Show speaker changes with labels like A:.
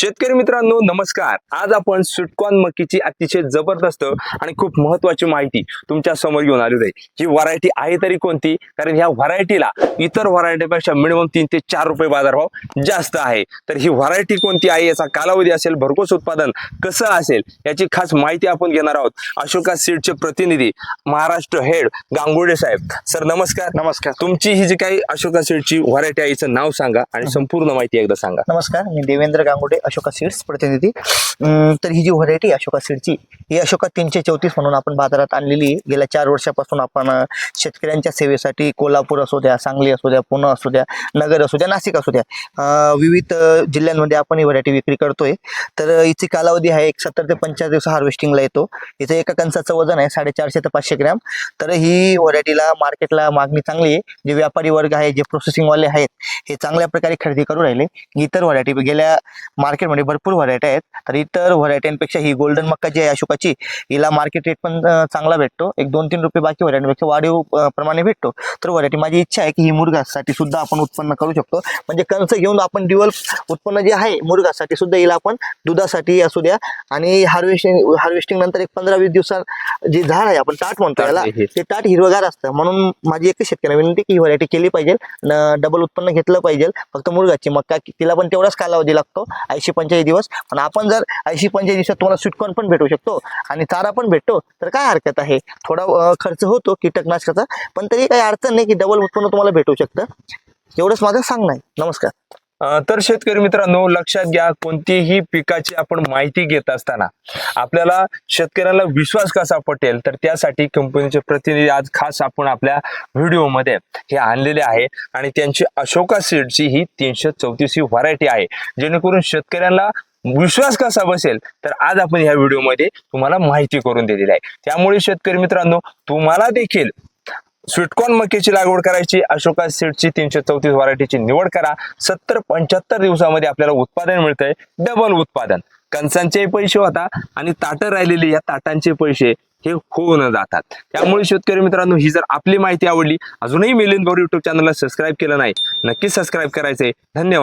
A: शेतकरी मित्रांनो नमस्कार. आज आपण स्वीटकॉर्न मकीची अतिशय जबरदस्त आणि खूप महत्वाची माहिती तुमच्यासमोर घेऊन आलेलो आहे. ही व्हरायटी आहे तरी कोणती? कारण ह्या व्हरायटीला इतर व्हरायटीपेक्षा मिनिमम तीन ते चार रुपये बाजारभाव जास्त आहे. तर ही व्हरायटी कोणती आहे? याचा कालावधी असेल भरघोस उत्पादन कसं असेल याची खास माहिती आपण घेणार आहोत. अशोका सीडचे प्रतिनिधी महाराष्ट्र हेड गांगुर्डे साहेब. सर नमस्कार.
B: नमस्कार.
A: तुमची ही जी काही अशोका सीडची व्हरायटी आहे हिचं नाव सांगा आणि संपूर्ण माहिती एकदा सांगा.
B: नमस्कार मी देवेंद्र गांगुडे अशोका सीड्स प्रतिनिधी. तर ही जी व्हरायटी अशोका सीडची ही अशोका तीनशे चौतीस म्हणून आपण बाजारात आणलेली गेल्या चार वर्षापासून आपण शेतकऱ्यांच्या सेवेसाठी कोल्हापूर असू द्या सांगली असू द्या पुणे असू द्या नगर असू द्या नाशिक असू द्या विविध जिल्ह्यांमध्ये आपण ही व्हरायटी विक्री करतोय. तर अं, हिची कालावधी आहे एक सत्तर ते पंचाळीस दिवस हार्वेस्टिंगला येतो. हिचं एका कंसाचं वजन आहे साडेचारशे ते पाचशे ग्रॅम. तर ही व्हरायटीला मार्केटला मागणी चांगली आहे. जे व्यापारी वर्ग आहे जे प्रोसेसिंगवाले आहेत हे चांगल्या प्रकारे खरेदी करू राहिले. इतर व्हरायटी गेल्या मार्केटमध्ये भरपूर व्हरायटी आहेत. तर इतर व्हरायट्यांपेक्षा ही गोल्डन मक्का जी आहे अशोकाची हिला मार्केट रेट पण चांगला भेटतो. एक दोन तीन रुपये बाकी व्हरायटीपेक्षा वाढीव प्रमाणे भेटतो. तर व्हरायटी माझी इच्छा आहे की ही मुर्गासाठी सुद्धा आपण उत्पन्न करू शकतो. म्हणजे कंस घेऊन आपण ड्युअल उत्पन्न जे आहे मुर्गासाठी सुद्धा हिला आपण दुधासाठी असू द्या आणि हार्वेस्टिंग हार्वेस्टिंग नंतर एक पंधरा वीस दिवसात जे झाड आहे आपण ताट म्हणतो याला. ते ताट हिरवगार असतं. म्हणून माझी एकच शेतकरी विनंती की ही व्हरायटी केली पाहिजे. डबल उत्पन्न घेतलं पाहिजे. फक्त मुरगाची मक्का तिला पण तेवढाच कालावधी लागतो ऐंशी पंचेचाळीस दिवस. पण आपण जर ऐंशी पंचेचाळीस दिवसात तुम्हाला स्वीटकॉर्न पण भेटू शकतो आणि चारा पण भेटतो तर काय हरकत आहे? थोडा खर्च होतो कीटकनाशकाचा पण तरी काही अडचण नाही की डबल उत्पन्न तुम्हाला भेटू शकतं. एवढंच माझं सांगणं आहे. नमस्कार.
A: तर शेतकरी मित्रांनो लक्षात घ्या कोणतीही पिकाची आपण माहिती घेत असताना आपल्याला शेतकऱ्याला विश्वास कसा पटेल तर त्यासाठी कंपनीचे प्रतिनिधी आज खास आपण आपल्या व्हिडिओमध्ये हे आणलेले आहे. आणि त्यांची अशोका सीडची ही तीनशे चौतीस ही व्हरायटी आहे. जेणेकरून शेतकऱ्यांना विश्वास कसा बसेल तर आज आपण ह्या व्हिडिओमध्ये तुम्हाला माहिती करून दिलेली आहे. त्यामुळे शेतकरी मित्रांनो तुम्हाला देखील स्वीटकॉर्न मक्याची लागवड करायची अशोका सीडची तीनशे चौतीस व्हरायटीची निवड करा. सत्तर पंच्याहत्तर दिवसामध्ये आपल्याला उत्पादन मिळतंय डबल उत्पादन. कणसांचे पैसे होता आणि ताटं राहिलेली या ताटांचे पैसे हे होऊन जातात. त्यामुळे शेतकरी मित्रांनो ही जर आपली माहिती आवडली अजूनही मिलिंद भाऊ युट्यूब चॅनलला सबस्क्राईब केलं नाही नक्की सबस्क्राईब करायचंय. धन्यवाद.